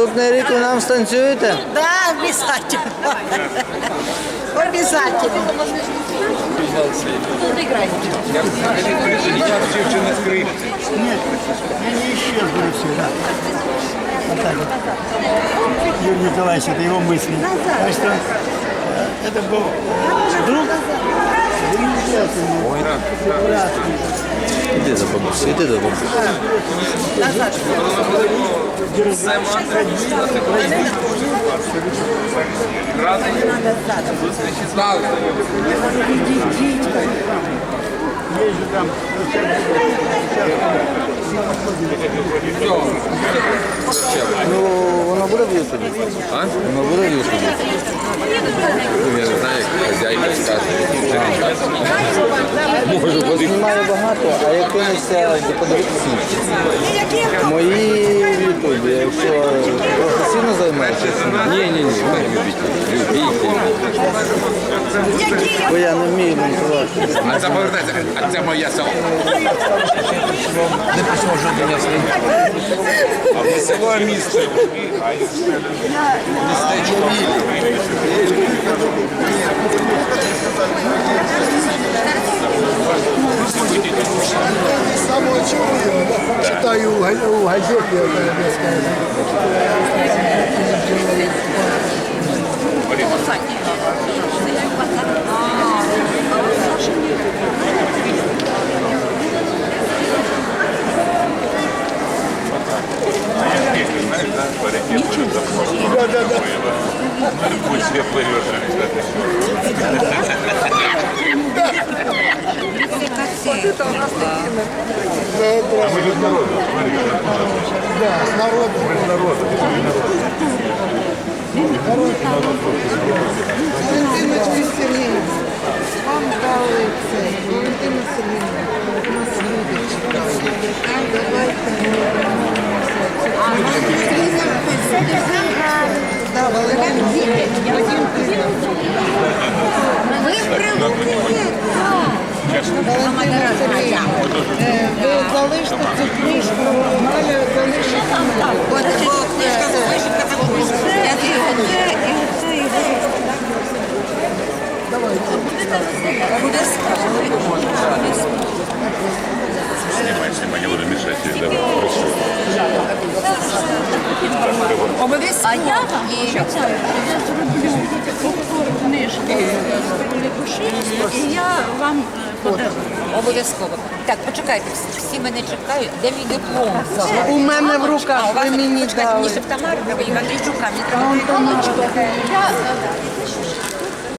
Наступний рік ви нам станцюєте? Да, обязательно. Обязательно. Нет, они исчезли все, да. Вот так вот. Юрий Николаевич, это его мысли. Так что э, это был э, друг замечательный. прекрасный. Іди до бабусі, іди до бабусі. Есть же там Ну, воно буде в Ютубі? А? Воно буде в Ютубі. Ну, я не знаю, як хазяйка скаже. Може, бути. Знімаю багато, а як кинеться, то подивитися. Мої в Ютубі, якщо професійно займаєшся, Ні, ні, ні, ми любителі. Любителі. бо я не вмію монтувати. А це повертайся, а це моя село. Не письмо жодення А не село, місто. Містечко. Читаю у га- у газет, я так сказать. Да, да, да. Будь светлый А мы же народу. Смотри, Да, с народом. мы же народу. Валентина Сергіївна, вам дали це. Валентина Сергіївна, Ви залиште цю книжку, Галя залишите книжка там книжка. Это его. Буде Снимай, снимай, не буду мешать. Давай, прошу. Обов'язково. А я вам Обов'язково. Так, почекайте, всі- всі мене чекають. Де мій диплом? У мене в руках, А, у вас ви мені почекайте, дали. мені ще в Тамару треба, і в мені треба. Я е,